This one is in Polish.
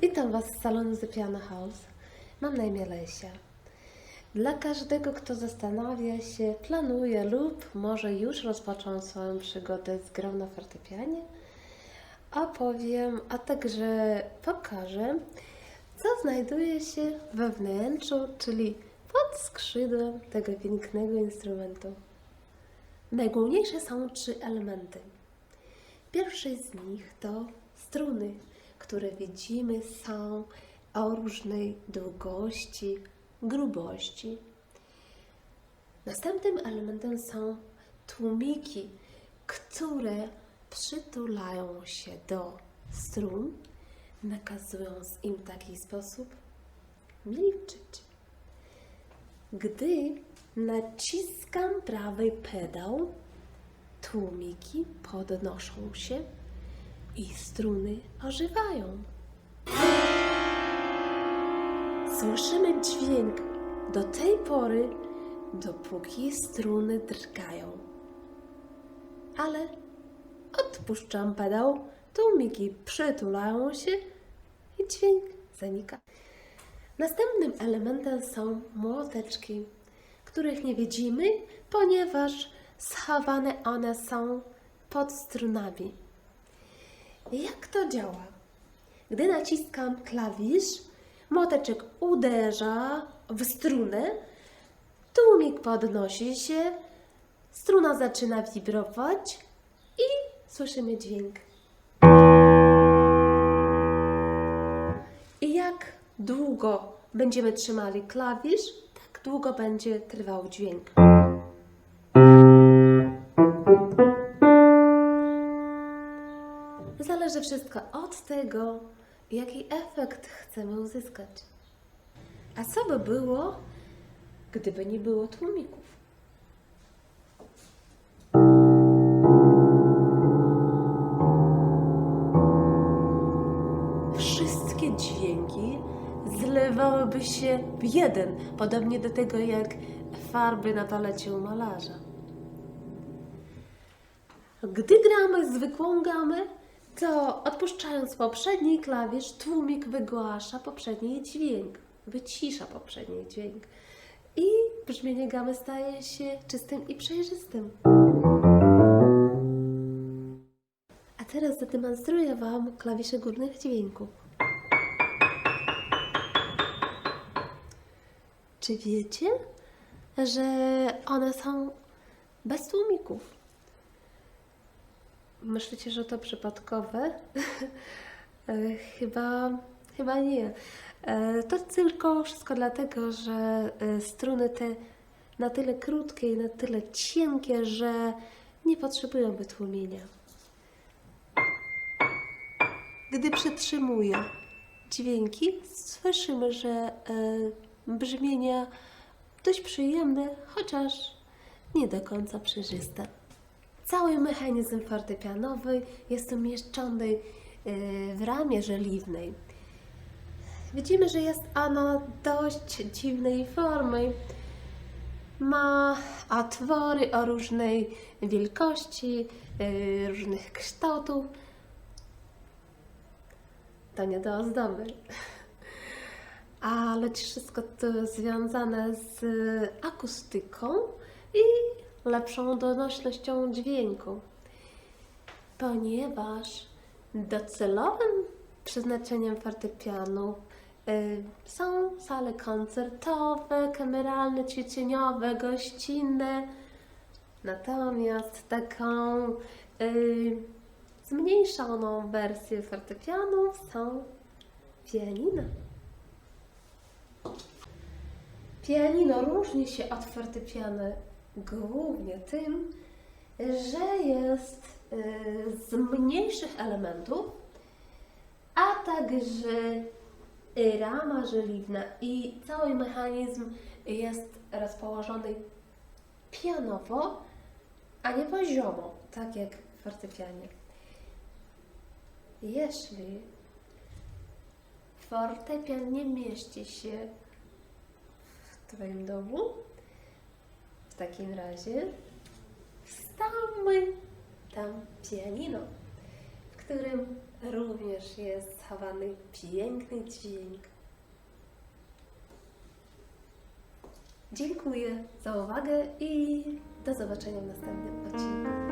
Witam Was z salonu The Piano House. Mam na imię Lesia. Dla każdego, kto zastanawia się, planuje lub może już rozpoczął swoją przygodę z grą na fortepianie, opowiem, a także pokażę, co znajduje się we wnętrzu, czyli pod skrzydłem tego pięknego instrumentu. Najgłówniejsze są trzy elementy. Pierwszy z nich to struny, które widzimy są o różnej długości, grubości. Następnym elementem są tłumiki, które przytulają się do strun, nakazując im w taki sposób milczeć. Gdy naciskam prawy pedał, tłumiki podnoszą się i struny ożywają. Słyszymy dźwięk do tej pory, dopóki struny drgają. Ale odpuszczam pedał, tłumiki przytulają się i dźwięk zanika. Następnym elementem są młoteczki, których nie widzimy, ponieważ schowane one są pod strunami. Jak to działa? Gdy naciskam klawisz, młoteczek uderza w strunę, tłumik podnosi się, struna zaczyna wibrować i słyszymy dźwięk. I jak długo będziemy trzymali klawisz, tak długo będzie trwał dźwięk. Zależy wszystko od tego, jaki efekt chcemy uzyskać. A co by było, gdyby nie było tłumików? Wszystkie dźwięki zlewałyby się w jeden, podobnie do tego jak farby na palecie u malarza. Gdy gramy zwykłą gamę, to odpuszczając poprzedni klawisz, tłumik wygłasza poprzedni dźwięk, wycisza poprzedni dźwięk i brzmienie gamy staje się czystym i przejrzystym. A teraz zademonstruję Wam klawisze górnych dźwięków. Czy wiecie, że one są bez tłumików? Myślicie, że to przypadkowe? E, chyba, chyba nie. E, To tylko wszystko dlatego, że e, struny te na tyle krótkie i na tyle cienkie, że nie potrzebują wytłumienia. Gdy przytrzymuję dźwięki, słyszymy, że brzmienia dość przyjemne, chociaż nie do końca przejrzyste. Cały mechanizm fortepianowy jest umieszczony w ramie żeliwnej. Widzimy, że jest ona dość dziwnej formy. Ma otwory o różnej wielkości, e, różnych kształtów. To nie do ozdoby. Ale wszystko to związane z akustyką i lepszą donośnością dźwięku. Ponieważ docelowym przeznaczeniem fortepianu y, są sale koncertowe, kameralne, ćwiczeniowe, gościnne. Natomiast taką y, zmniejszoną wersję fortepianu są pianina. Pianino różni się od fortepianu głównie tym, że jest y, z mniejszych elementów, a także rama żeliwna i cały mechanizm jest rozpołożony pianowo, a nie poziomo, tak jak w fortepianie. Jeśli fortepian nie mieści się w Twoim domu, takim razie wstawmy tam pianino, w którym również jest schowany piękny dźwięk. Dziękuję za uwagę i do zobaczenia w następnym odcinku.